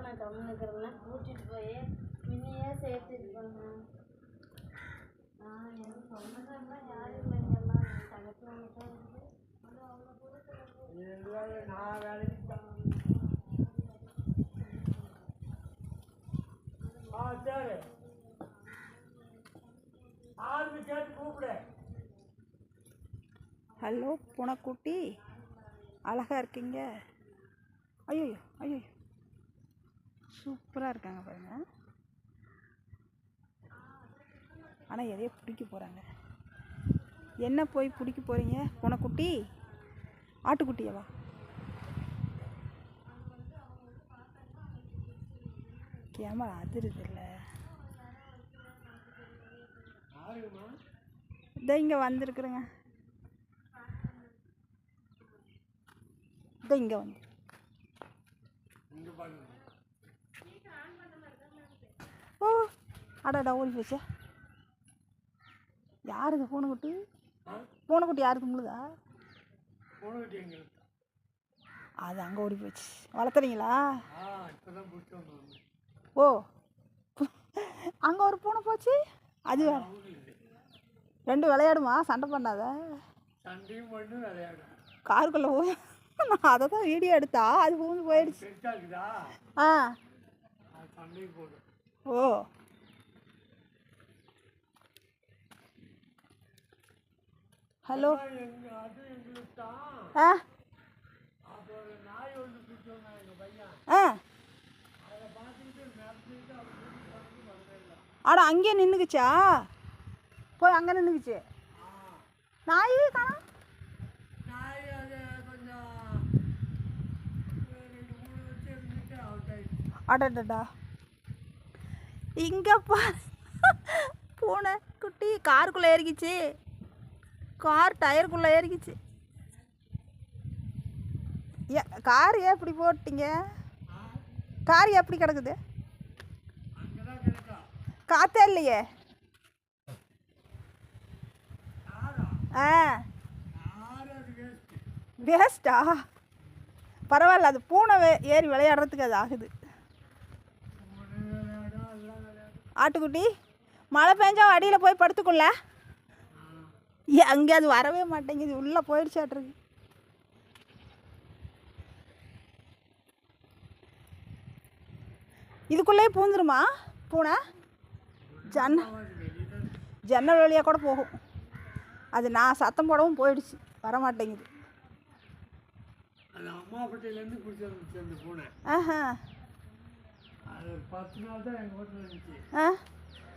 நான் கம்முனுக்கிறேன்னா கூட்டிகிட்டு போய் முன்னையே சேர்த்து இது பண்ணேன் நான் எனக்கு சொந்தக்காரெலாம் யாரும் இல்லைங்கெல்லாம் என் தங்கச்சி மட்டும் கூட நான் வேலைக்கு ஆ சரி. ஆறு கேட்டு கூப்பிடு. ஹலோ பூனைக்குட்டி? அழகா இருக்கீங்க. ஐயோ ஐயோ சூப்பராக இருக்காங்க பாருங்கள் ஆனால் எதையோ பிடிக்க போகிறாங்க என்ன போய் பிடிக்க போகிறீங்க பூனைக்குட்டி? ஆட்டுக்குட்டியவா கேமரா அதிருது இல்லை இதோ இங்கே வந்திருக்குறேங்க. இதோ இங்கே வந்து. இங்கே பாருங்க. ஓ அடாடா ஓடி போச்சே. யாருக்கு பூனைக்குட்டி பூனைக்குட்டி யாருக்கு முழுதா அது அங்கே ஓடி போச்சு. வளர்த்துறீங்களா? ஓ அங்கே ஒரு பூனை போச்சு? அது வேற. ரெண்டு விளையாடுமா? சண்டை பண்ணாத. காருக்குள்ளே போய் நான் அதை தான் வீடியோ எடுத்தா அது பூந்து போயிடுச்சு. ஆ. ஓ. ஹலோ. ஆ. ஆ. ஆடா அங்கேயே நின்றுக்குச்சா போய் அங்கே நின்றுக்குச்சு நாய் காணோம். நாய் இங்கே பா. பூனை குட்டி காருக்குள்ளே ஏறிக்கிச்சு. கார் டயருக்குள்ளே ஏறிக்கிச்சு. ஏ கார் ஏன் இப்படி போட்டீங்க? கார் எப்படி கிடக்குது? காத்தே காற்றே இல்லையே. ஆ. வேஸ்ட்டா? பரவாயில்ல அது பூனை ஏறி விளையாடுறதுக்கு அது ஆகுது ஒன்று விளையாடும் எல்லாம் விளையாடும் ஆட்டுக்குட்டி மழை பெஞ்சா அடியில் போய் படுத்துக்குள்ள. அங்கே அது வரவே மாட்டேங்குது உள்ளே போயிடுச்சாட்ருக்கு. இதுக்குள்ளேயே பூந்துருமா? பூனை? ஜன்ன ஜன்னல் வழியாக கூட போகும். அது நான் சத்தம் போடவும் போயிடுச்சு வர மாட்டேங்குது ஆ?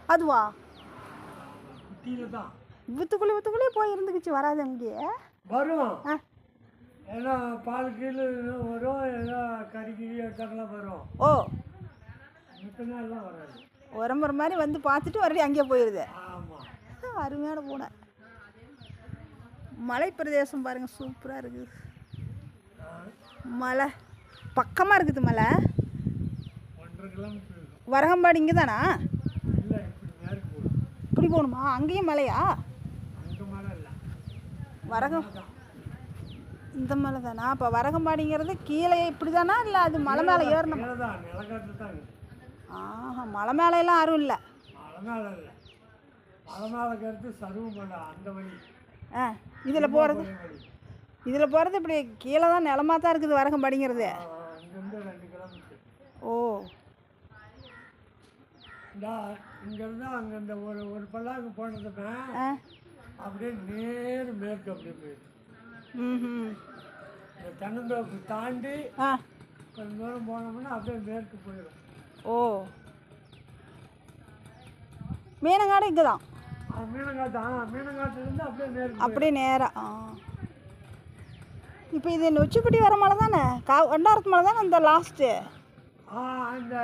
அதுவா? வித்துக்குள்ளே வித்துக்குள்ளேயே போய் இருந்துக்குச்சு வராது அங்கேயே. வரும். ஏன்னா பால் கீழே வரும் ஏதோ கறி எடுத்தாக்கெல்லாம் வரும். ஓ. உரம்புற மாதிரி வந்து பார்த்துட்டு மறுபடியும் அங்கேயே போயிடுது. அருமையான பூனை. மலை பிரதேசம் பாருங்க சூப்பராக இருக்குது மலை. பக்கமாக இருக்குது மலை. வரகம்பாடி இங்கே தானா இப்படி போகணுமா. அங்கேயும் மலையா? வரகம் இந்த மலை தானா அப்போ வரகம்பாடிங்கிறது கீழே இப்படி தானா இல்லை அது மலை மேலே ஏறணும்? ஆஹா மலை மேலையெல்லாம் யாரும் இல்லை. ஆ இதில் போகிறது இதில் போகிறது இப்படி கீழே தான் நிலமா தான் இருக்குது வரகம்பாடிங்கிறது. ஓ இங்கேருந்து அங்கே இந்த ஒரு ஒரு பல்லாக்கு போனதுமே ஆ. அப்படியே நேர் மேற்கு அப்படியே போயிடும் தென்னந்தோப்பு தாண்டி கொஞ்சம் தூரம் போனோம்னா அப்படியே மேற்கு போயிடும். ஓ. மீனங்காடு இங்கே தான் மீனங்காட்டு ஆ மீனங்காட்டுலேருந்து அப்படியே மேற்கு அப்படியே நேராக ஆ. இப்போ இது நொச்சிப்பட்டி வர மலை தானே கா வண்டாரத்து மலை தானே இந்த லாஸ்ட்டு ஆ அந்த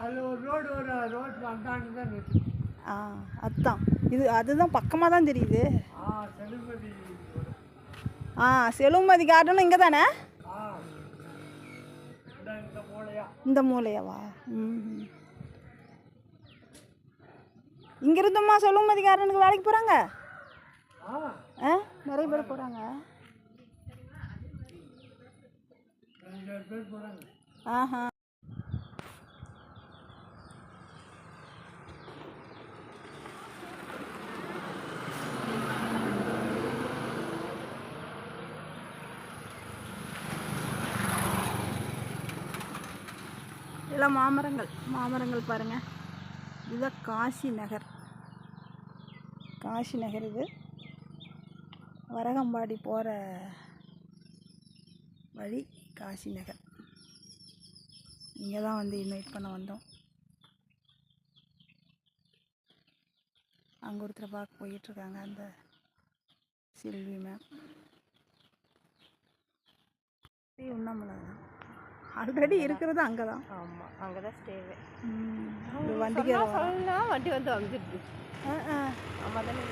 அதில் ஒரு ரோடு ஒரு ரோட்டு அந்தாண்டு தான் நிற்கும் ஆ அதுதான் இது அதுதான் பக்கமாக தான் தெரியுது. ஆ செலுமதி ரோடு. ஆ செலுமதி கார்டனும் இங்கே தானே இந்த இந்த மூலையா? இந்த மூலையாவா? ம் இங்கிருந்துமா செலுமதி கார்டனுக்கு வேலைக்கு போகிறாங்க ஆ. நிறைய பேர் போகிறாங்க ஆஹா. எல்லாம் மாமரங்கள் மாமரங்கள் பாருங்கள் இதுதான் காசி நகர். காசி நகர் இது. வரகம்பாடி போகிற வழி காசி நகர். இங்கே தான் வந்து இன்வைட் பண்ண வந்தோம். அங்கே ஒருத்தரை பார்க்க போயிட்டுருக்காங்க அந்த செல்வி மேம் உண்ணாமலை தான் ஆல்ரெடி இருக்கிறது அங்கே தான் ஆமாம் அங்கே தான் ஸ்டேவே வண்டிக்கு சொல்லலாம் வண்டி வந்து வந்துடுது. ஆமாம் தானே.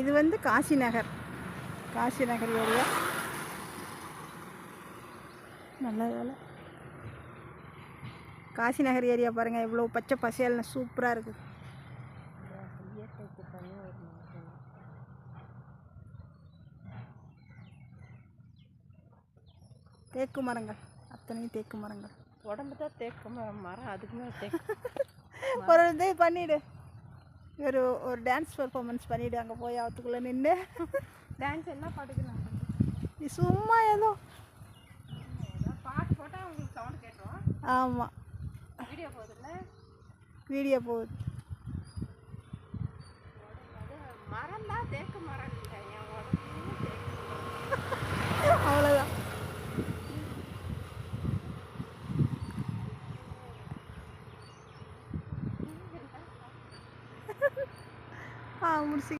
இது வந்து காசி நகர். காசி நகர் ஏரியா. நல்ல வேலை. காசி நகர் ஏரியா பாருங்கள் இவ்வளோ பச்சை பசேல்னு சூப்பராக இருக்குது இயற்கைக்கு பண்ணி ஒரு நிமிஷம். தேக்கு மரங்கள். அத்தனையும் தேக்கு மரங்கள். உடம்பு தான் தேக்க மரம் மரம் அதுக்கு மேலே தேக்க. ஒரு இது பண்ணிவிடு ஒரு ஒரு டான்ஸ் பெர்ஃபார்மன்ஸ் பண்ணிவிடு அங்கே போய் அவத்துக்குள்ளே நின்று டான்ஸ் என்ன பாட்டுக்கு நான் நீ சும்மா ஏதோ. பாட்டு போட்டால் உங்களுக்கு சவுண்ட் கேட்டோம் ஆமாம் வீடியோ போகுதுல்ல? வீடியோ போகுது. மரம் தான் தேக்கு மரம் என் உடம்பு தேக்கு அவ்வளோதான் ஆ முடிச்சு